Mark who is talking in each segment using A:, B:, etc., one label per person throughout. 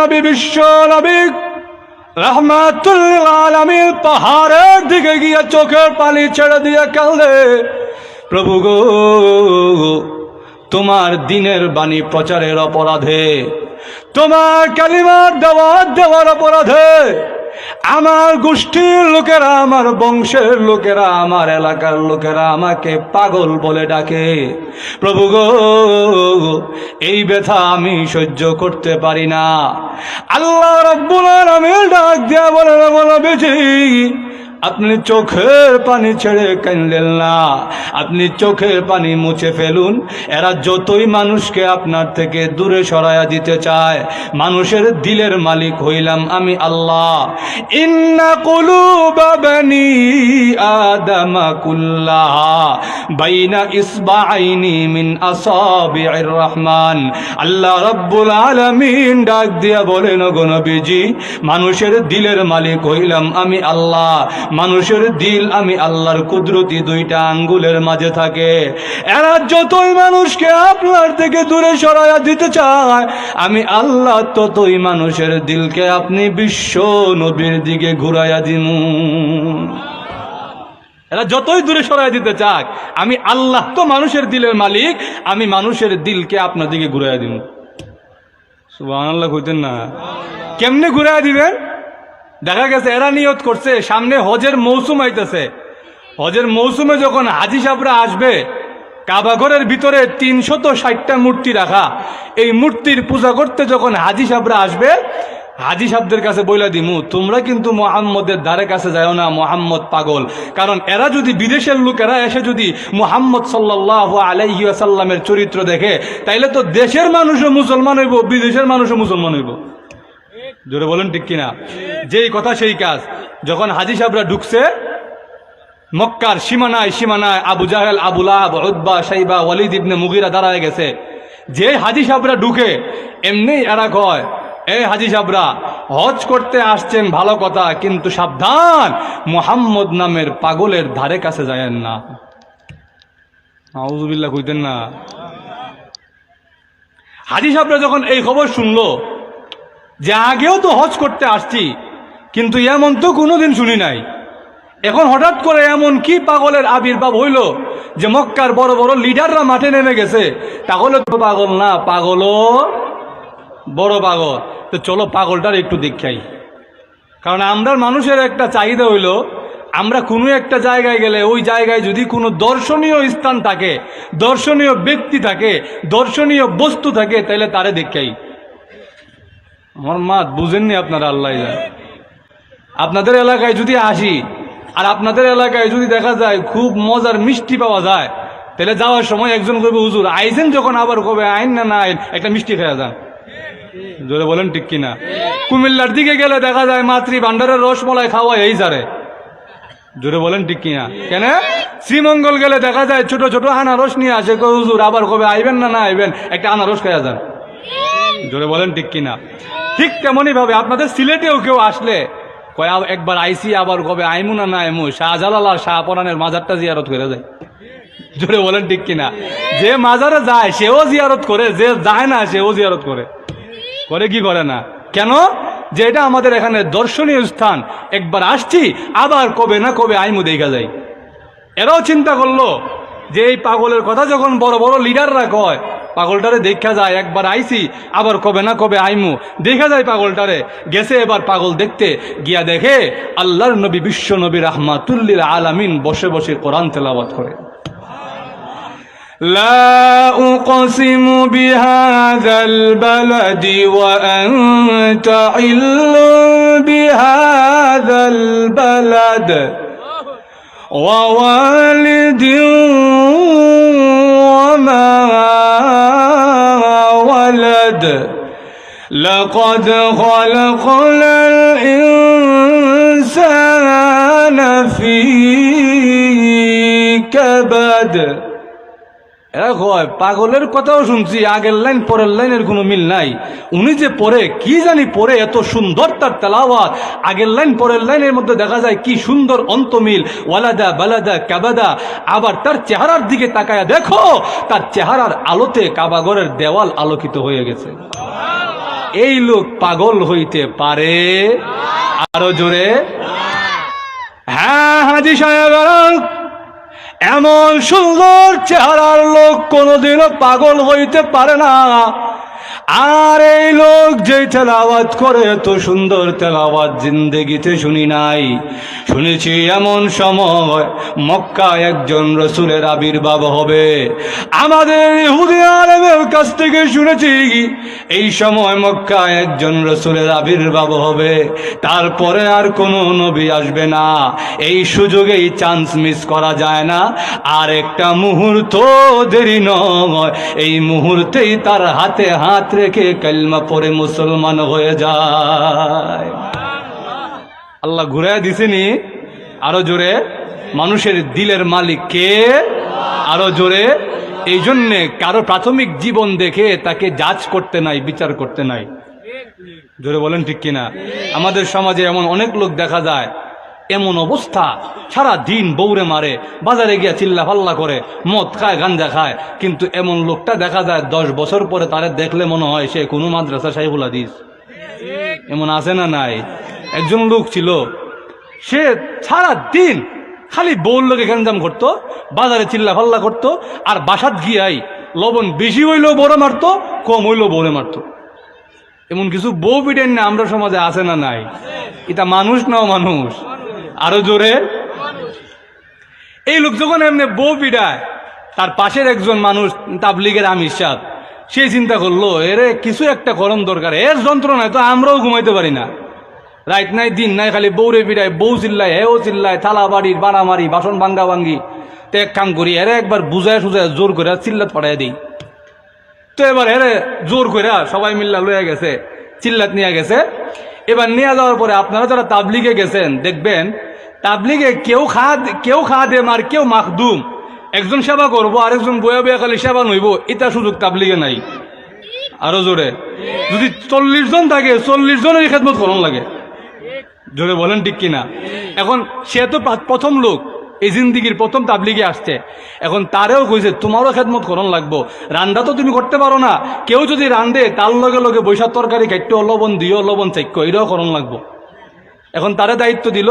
A: নবী, বিশ্ব নবী পাহাড়ের দিকে গিয়ে চোখের পানি ছেড়ে দিয়ে কাঁদে, প্রভু গো, তোমার দিনের বাণী প্রচারের অপরাধে, তোমার কালিমার দেওয়ার দেওয়ার অপরাধে আমার গোষ্ঠীর লোকেরা, আমার বংশের লোকেরা, আমার এলাকার লোকেরা আমাকে পাগল বলে ডাকে। প্রভু গো, এই ব্যথা আমি সহ্য করতে পারি না। আল্লাহ রব্বুল আলামিন ডাক দিয়া বলে বলে বেজি আপনি চোখের পানি ছেড়ে কানলেন না। আপনি চোখের পানি মুছে ফেলুন। এরা যতই মানুষকে আপনার থেকে দূরে সরাইয়া দিতে চায়, মানুষের দিলের মালিক হইলাম আমি আল্লাহ। ইন্না কুলুবা বানি আদামা কুল্লাহা বাইনা ইসবাআইনি মিন আসাবি'ir রহমান। আল্লাহ রাব্বুল আলামিন ডাক দিয়া বলেন গো নবীজি, মানুষের দিলের মালিক হইলাম আমি আল্লাহ। মানুষের দিল আমি আল্লাহর কুদরতি দুইটা আঙ্গুলের মাঝে থাকে। এরা যতই মানুষকে আপনার থেকে দূরে সরাইয়া দিতে চায়, আমি আল্লাহ ততই মানুষের দিলকে আপনি বিশ্ব নবীর দিকে ঘুরাইয়া দিমু। এরা যতই দূরে সরাই দিতে চাক, আমি আল্লাহ তো মানুষের দিলের মালিক, আমি মানুষের দিলকে আপনার দিকে ঘুরাইয়া দিব আল্লাহ কইতেন না। কেমনে ঘুরাইয়া দিবেন? দেখা গেছে এরা নিয়ত করছে, সামনে হজের মৌসুম আইতেছে। হজের মৌসুমে যখন হাজি সাহরা আসবে কাবাঘরের ভিতরে তিনশত ষাটটা মূর্তি রাখা। এই মূর্তির পূজা করতে যখন হাজি সাহরা আসবে, হাজি সাহদের কাছে বইলা দিমু, তোমরা কিন্তু মোহাম্মদের দ্বারে কাছে যাও না, মোহাম্মদ পাগল। কারণ এরা যদি বিদেশের লোকেরা এসে যদি মোহাম্মদ সাল্লাহ আলাইহি আসাল্লামের চরিত্র দেখে, তাইলে তো দেশের মানুষও মুসলমান হইব, বিদেশের মানুষও মুসলমান হইব। জোরে বলেন ঠিক কিনা? যেই কথা সেই কাজ। যখন হাজি সাহেবরা ঢুকছে, মক্কার সীমানায় সীমানায় আবু জাহেল আবুল আব উদ্বা সাইবা ওয়ালিদ ইবনে মুগিরা দাঁড়ায় গেছে। যে হাজি সাহেবরা ঢুকে এমনি এরা কয়, এ হাজি সাহেবরা, হজ করতে আসছেন ভালো কথা, কিন্তু সাবধান, মোহাম্মদ নামের পাগলের ধারে কাছে যায়েন না। না। হাজি সাহেবরা যখন এই খবর শুনলো যে আগেও তো হজ করতে আসছি, কিন্তু এমন তো কোনোদিন শুনি নাই। এখন হঠাৎ করে এমন কি পাগলের আবির্ভাব হইল যে মক্কার বড় বড় লিডাররা মাঠে নেমে গেছে। তাহলে তো পাগল না পাগলও বড় পাগল। তো চলো পাগলটার একটু দেখাই। কারণ আমরা মানুষের একটা চাহিদা হইল, আমরা কোনো একটা জায়গায় গেলে ওই জায়গায় যদি কোনো দর্শনীয় স্থান থাকে, দর্শনীয় ব্যক্তি থাকে, দর্শনীয় বস্তু থাকে, তাহলে তারে দেখাই। আমার মা বুঝেননি আপনারা আল্লাহ। আপনাদের এলাকায় যদি আসি, আর আপনাদের এলাকায় যদি দেখা যায় খুব মজার মিষ্টি পাওয়া যায়, তাহলে যাওয়ার সময় একজন করবে হুজুর আইসেন যখন? আবার কবে আইন না না, আইন, একটা মিষ্টি খেয়ে যান। জোরে বলেন ঠিক কিনা? কুমিল্লার দিকে গেলে দেখা যায় মাতৃ ভান্ডারের রসমলাই খাওয়া এই সারে জোরে বলেন ঠিক কিনা? কেন? শ্রীমঙ্গল গেলে দেখা যায় ছোট ছোট আনারস নিয়ে আসে হুজুর, আবার কবে আইবেন না না, আইবেন, একটা আনারস খেয়ে যান। জোরে বলেন ঠিক কিনা? ঠিক তেমনই ভাবে আপনাদের সিলেটেও কেউ আসলে কয় একবার আইসি, আবার কবে আইমু না না আইমু? শাহজালাল আর শাহপরানের মাজারটা জিয়ারত করে যায় জোরে বলেন ঠিক কিনা? যে মাজারে যায়, সেও জিয়ারত করে, যে যায় না, সেও জিয়ারত করে। করে কি করে না? কেন? যে এটা আমাদের এখানে দর্শনীয় স্থান। একবার আসছি, আবার কবে না কবে আইমু দেখা যায়। এরাও চিন্তা করল যে এই পাগলের কথা যখন বড় বড় লিডাররা কয় পাগলটারে দেখা যায় একবার আইছি আবার কবে না কবে আইমু দেখা যায় পাগলটারে গেছে এবার পাগল দেখতে গিয়া দেখে আল্লাহর নবী বিশ্ব নবী রাহমাতুল্লিল আলামিন বসে বসে কোরআন তেলাওয়াত করে لا أقسم بهذا البلد وأنت حل بهذا البلد ووالد وما ولد. لقد خلقنا الإنسان في كبد. এরা কয়, পাগলের কথাও শুনছি, আগের লাইন, পরের লাইনের কোনো মিল নাই। উনি যে পড়ে, কি জানি পড়ে এত সুন্দর তার তেলাওয়াত। আগের লাইন, পরের লাইনের মধ্যে দেখা যায় কি সুন্দর অন্তমিল, ওয়ালাদা, বালাদা, কাবাদা। আবার তার চেহারার দিকে তাকায়া দেখো, তার চেহারার আলোতে কাবাগরের দেওয়াল আলোকিত হয়ে গেছে। এই লোক পাগল হইতে পারে? আরও জোরে। হ্যাঁ হাজি সাহেব এমন সুন্দর চেহারার লোক কোনোদিনও পাগল হইতে পারে না। আর এই লোক যে তেলাওয়াত করে, এত সুন্দর তেলাওয়াত জিন্দেগিতে শুনি নাই। শুনেছি এমন সময় মক্কা একজন রসুলের আবির্ভাব হবে। আমাদের ইহুদি আলেমের কাছ থেকে শুনেছি, এই সময় মক্কা একজন রসুলের আবির্ভাব হবে। তারপরে আর কোনো নবী আসবে না। এই সুযোগেই চান্স মিস করা যায় না। আর একটা মুহূর্ত দেরি নয়, এই মুহূর্তেই তার হাতে হাত রেখে কালমা পরে মুসলমান হয়ে যায়। আল্লাহ ঘুরে দিছেনি, আরও জোরে, মানুষের দিলের মালিক কে? আরও জোরে এই জন্যে কারও প্রাথমিক জীবন দেখে তাকে জাজ করতে নাই, বিচার করতে নাই। জোরে বলেন ঠিক কিনা? আমাদের সমাজে এমন অনেক লোক দেখা যায় এমন অবস্থা। সারা দিন বৌরে মারে, বাজারে গিয়া চিল্লা ফাল্লা করে, মদ খায়, গাঞ্জা খায়। কিন্তু এমন লোকটা দেখা যায় দশ বছর পরে তারে দেখলে মনে হয় সে কোনো মাদ্রাসা সাইফুল হাদিস। এমন আছে না নাই? একজন লোক ছিল, সে সারা দিন খালি বউর লোকে গ্যাঞ্জাম করতো, বাজারে চিল্লা ফাল্লা করতো, আর বাসাত গিয়াই লবণ বেশি হইলেও বড় মারতো, কম হইলেও বড়ে মারতো। এমন কিছু বউ পিটেন না, আমরা সমাজে আছে না নাই? এটা মানুষ নাও মানুষ। আরও জোরে। এই লোক যখন এমনি বউ পিটায়, তার পাশের একজন মানুষ তাবলিগের আমির সাহ সে চিন্তা করল, এরে, কিছু একটা করণ দরকার, এর যন্ত্রণায় তো আমরাও ঘুমাইতে পারি না। রাইট নাই, দিন নাই, খালি বৌরে পিটায়, বউ চিল্লায় হেও চিল্লায়, থালা বাড়ির বাড়ামারি বাসন ভাঙ্গা ভাঙ্গি। তো এক কাম করি, এরে, একবার বুঝায় সুজায় জোর করে চিল্লাত পাঠাই দিই। তো এবার এরে জোর করে সবাই মিল্লা লয়ে গেছে, চিল্লাত নিয়ে গেছে। এবার নিয়ে যাওয়ার পরে আপনারা যারা তাবলিগে গেছেন, দেখবেন তাবলিগে কেউ খা কেউ খা দেম আর কেউ মাখদুম। একজন সেবা করব, আরেকজন বয়ে বয়ে খালি সেবা নইব, এটা সুযোগ তাবলিগে নাই। আরও জোরে। যদি চল্লিশ জন থাকে, চল্লিশ জনের খেদমত করন লাগে। জোরে বলেন ঠিক কিনা? এখন সে তো প্রথম লোক, এই জিন্দিগির প্রথম তাবলিগে আসছে। এখন তারেও কইছে, তোমারও খেদমত করন লাগবো। রান্না তো তুমি করতে পারো না। কেউ যদি রান্ধে তার লগে লগে বৈশাখ তরকারি খাইতে লবণ দিও, লবণ চাইক্য এটাও করন লাগবো। এখন তারে দায়িত্ব দিল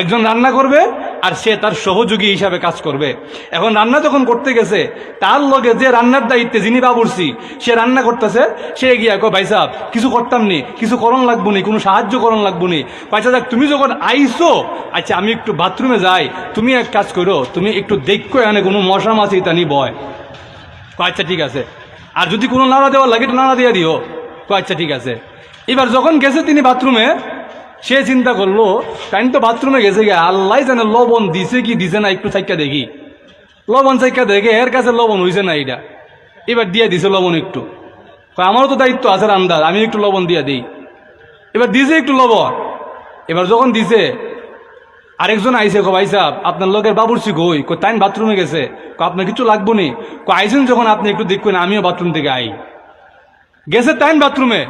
A: একজন রান্না করবে আর সে তার সহযোগী হিসাবে কাজ করবে। এখন রান্না যখন করতে গেছে, তার লগে যে রান্নার দায়িত্বে যিনি বাবুরছি সে রান্না করতেছে, সে গিয়া কয়, ভাই সাহেব, কিছু করতাম নি, কিছু করণ লাগবো নি, কোনো সাহায্য করণ লাগবো নি। পয়সা যাক তুমি যখন আইসো আচ্ছা আমি একটু বাথরুমে যাই, তুমি এক কাজ করো, তুমি একটু দেখো এখানে কোনো মশা মাছি তা নি বয়। আচ্ছা ঠিক আছে। আর যদি কোনো নাড়া দেওয়া লাগে নাড়া দিয়ে দিও। আচ্ছা ঠিক আছে। এবার যখন গেছে তিনি বাথরুমে সে চিন্তা করল তাই তো বাথরুমে গেছে গে আল্লাহ জানে লবণ দিছে কি দিছে না, একটু চাইকা দেখি। লবণ চাইকা দেখে এর কাছে লবণ হইছে না এটা এবার দিয়ে দিছে লবণ একটু। আমারও তো দায়িত্ব আছে রান্দার আমি একটু লবণ দিয়ে দিই। এবার দিছে একটু লবণ। এবার যখন দিছে, আরেকজন আইসে কো ভাই সাহেব, আপনার লোকের বাবুরসি কই? কো তাই বাথরুমে গেছে। কো আপনার কিছু লাগবো নি? কো আইসেন যখন আপনি একটু দেখবেন আমিও বাথরুম থেকে আই। গেছে তাইন বাথরুমে।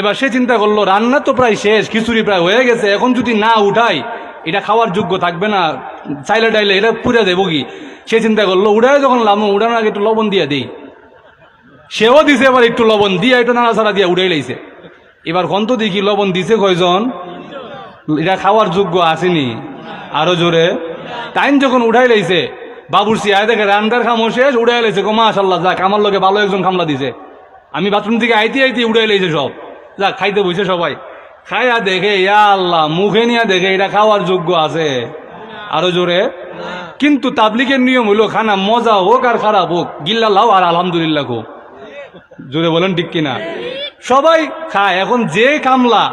A: এবার সে চিন্তা করল, রান্না তো প্রায় শেষ, খিচুড়ি প্রায় হয়ে গেছে, এখন যদি না উঠাই, এটা খাওয়ার যোগ্য থাকবে না, চাইলে টাইলে এটা পুড়ে দেবো কি? সে চিন্তা করল, উড়ায় যখন লামো, উড়ানোর আগে একটু লবণ দিয়ে দিই। সেও দিছে এবার একটু লবণ, দিয়ে একটু নাড়াচাড়া দিয়ে উড়াই লাইছে। এবার কন্ত দেখি লবণ দিছে কয়জন? এটা খাওয়ার যোগ্য আসেনি। আরও জোরে। টাইম যখন উঠাই লাইছে বাবুর সিয়ায় দেখে রান্নার খামো শেষ, উড়াই লাইছে গো মাশাল্লাহ, যাক, আমার লোকে ভালো একজন খামলা দিছে। আমি বাথরুম থেকে আইতে আইতে উড়াই লাইছে সব। যাক, খাইতে বসে সবাই। খাইয়া দেখে, ইয়া আল্লাহ, মুখে নিয়ে দেখে এটা খাওয়ার যোগ্য আছে। আরও জোরে। কিন্তু তাবলিকের নিয়ম হইল খানা মজা হোক আর খারাপ হোক, গিল্লা লাও আর আলহামদুলিল্লাহ হোক জোরে বলেন ঠিক কিনা? সবাই খায়, এখন যে কামলা,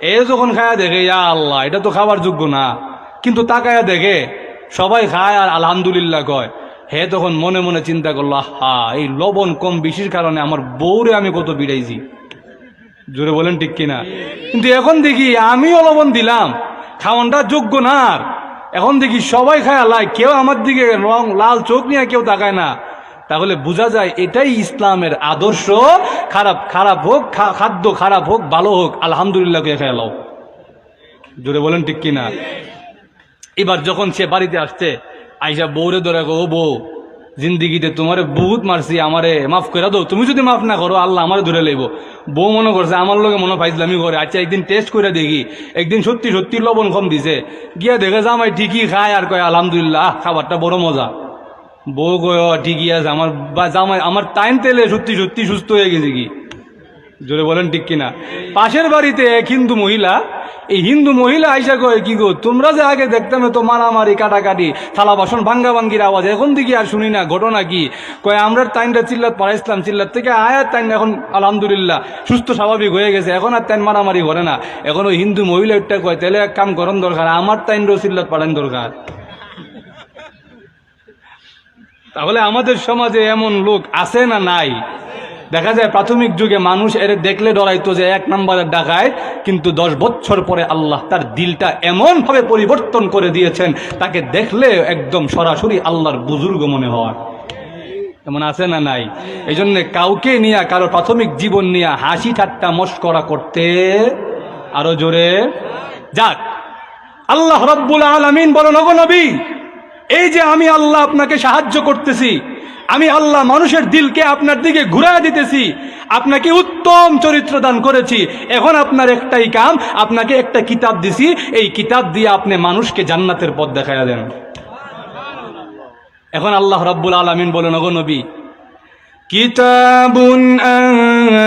A: এ যখন খায়া দেখে, ইয়া আল্লাহ, এটা তো খাবার যোগ্য না। কিন্তু তাকায়া দেখে, সবাই খায় আর আলহামদুলিল্লাহ কয়। হে তখন মনে মনে চিন্তা করল হা এই লবণ কম বেশির কারণে আমার বউরে আমি কত বিড়াইছি। জোরে বলেন ঠিক কিনা? কিন্তু এখন দেখি আমিও লবণ দিলাম, খাওয়ানটা যোগ্য না এখন দেখি সবাই খায় আল্লাহ, কেউ আমার দিকে রং লাল চোখ নিয়ে কেউ তাকায় না। তাহলে বোঝা যায় এটাই ইসলামের আদর্শ। খারাপ খারাপ হোক খাদ্য খারাপ হোক, ভালো হোক, আলহামদুলিল্লাহ কে খেয়াল জোরে বলেন ঠিক কিনা? এবার যখন সে বাড়িতে আসছে, আইসা বউরে ধরে গো বউ জিন্দিগিতে তোমারে বহুত মারছি আমারে মাফ করে দাও। তুমি যদি মাফ না করো আল্লাহ আমারে ধরে লইব। বউ মনে করছে আমার লগে মনে পাইছিলামি করে আচ্ছা একদিন টেস্ট করে দেখি একদিন সত্যি সত্যি লবণ কম দিছে। গিয়া দেখে জামাই ঠিকই খায় আর কয় আলহামদুলিল্লাহ খাবারটা বড় মজা। বউ কয় "ও, ঠিকই আছে আমার বা জামাই আমার টাইম তেলে সত্যি সত্যি সুস্থ হয়ে গেছে কি? জোরে বলেন ঠিক কিনা? পাশের বাড়িতে এক হিন্দু মহিলা, এই হিন্দু মহিলা আইসা কয়, কি গো, তোমরা যে আগে দেখতাম তো মারামারি, কাটাকাটি, থালা বাসন ভাঙ্গা ভাঙ্গির আওয়াজ, এখন দিকে আর শুনি না, ঘটনা কি? কয়, আমরা টাইমটা চিল্লাত পারাইছিলাম চিল্লাত থেকে আয়াত টাইম এখন আলহামদুলিল্লাহ সুস্থ, স্বাভাবিক হয়ে গেছে, এখন আর টাইম মারামারি করে না। এখন ওই হিন্দু মহিলা একটা কয় তাহলে এক কাম করন দরকার, আমার টাইমটাও চিল্লাত পাঠান দরকার। তাহলে আমাদের সমাজে এমন লোক আছে না নাই? দেখা যায় প্রাথমিক যুগে মানুষ এর দেখলে ডরাইতো যে এক নম্বরের ডাকায়, কিন্তু দশ বছর পরে আল্লাহ তার দিলটা এমনভাবে পরিবর্তন করে দিয়েছেন, তাকে দেখলে একদম সরাসরি আল্লাহর বুজুর্গ মনে হওয়ার এমন আছে না নাই? এই জন্য কাউকে নিয়ে, কারও প্রাথমিক জীবন নিয়ে হাসি ঠাট্টা মস্করা করতে আরও জোরে যাক। আল্লাহ রব্বুল আলমিন বলেন, ওগো নবী, এই যে আমি আল্লাহ আপনাকে সাহায্য করতেছি আমি আল্লাহ মানুষের দিলকে আপনার দিকে ঘুরায় দিতেছি আপনাকে উত্তম চরিত্র দান করেছি এখন আপনার একটাই কাম আপনাকে একটা কিতাব দিছি এই কিতাব দিয়ে আপনি মানুষকে জান্নাতের পথ দেখাইয়া দেন এখন আল্লাহ রব্বুল আলমিন বলেন ওগো নবী كتاب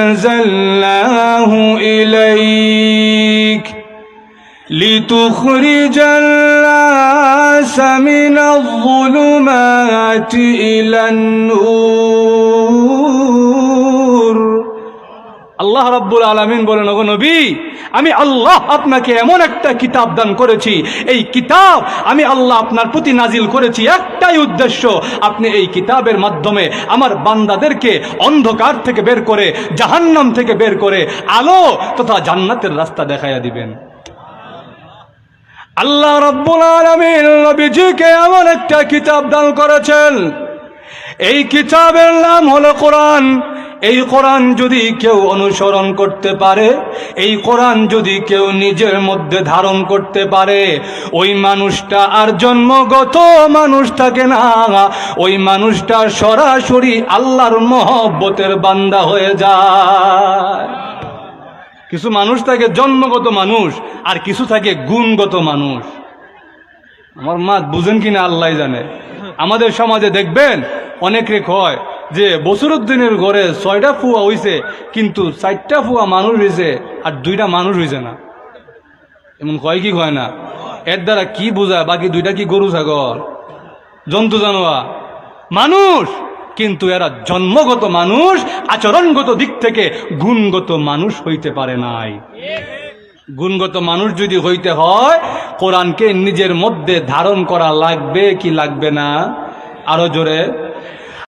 A: أنزلناه إليك لتخرج الناس من الظلمات إلى النور আল্লাহ রাব্বুল আলামিন বলেন ওগো নবী আমি আল্লাহ আপনাকে এমন একটা কিতাব দান করেছি এই কিতাব আমি আল্লাহ আপনার প্রতি নাজিল করেছি একটাই উদ্দেশ্য আপনি এই কিতাবের মাধ্যমে আমার বান্দাদেরকে অন্ধকার থেকে বের করে জাহান্নাম থেকে বের করে আলো তথা জান্নাতের রাস্তা দেখাইয়া দিবেন আল্লাহ রব্বুল আলামিন নবীজিকে এমন একটা কিতাব দান করেছেন। এই কিতাবের নাম হলো কোরআন। এই কোরআন যদি কেউ অনুসরণ করতে পারে, এই কোরআন যদি কেউ নিজের মধ্যে ধারণ করতে পারে, ওই মানুষটা আর জন্মগত মানুষ থাকে না। ওই মানুষটা সরাসরি আল্লাহর মহব্বতের বান্দা হয়ে যায়। কিছু মানুষ থাকে জন্মগত মানুষ, আর কিছু থাকে গুণগত মানুষ। আমার মা বুঝেন কিনা আল্লাহ জানে। আমাদের সমাজে দেখবেন, অনেকে কয় যে বসরুদ্দিনের ঘরে ছয়টা ফুয়া হইছে, কিন্তু চারটা ফুয়া মানুষ হয়েছে আর দুইটা মানুষ হয়েছে না। এমন কয় কি কয় না? এর দ্বারা কি বোঝায়? বাকি দুইটা কি গরু, ছাগল? জন্তু জানোয়া মানুষ! কিন্তু এরা জন্মগত মানুষ, আচরণগত দিক থেকে গুণগত মানুষ হইতে পারে নাই। গুণগত মানুষ যদি হইতে হয়, কোরআনকে নিজের মধ্যে ধারণ করা লাগবে কি লাগবে না? আরও জোরে।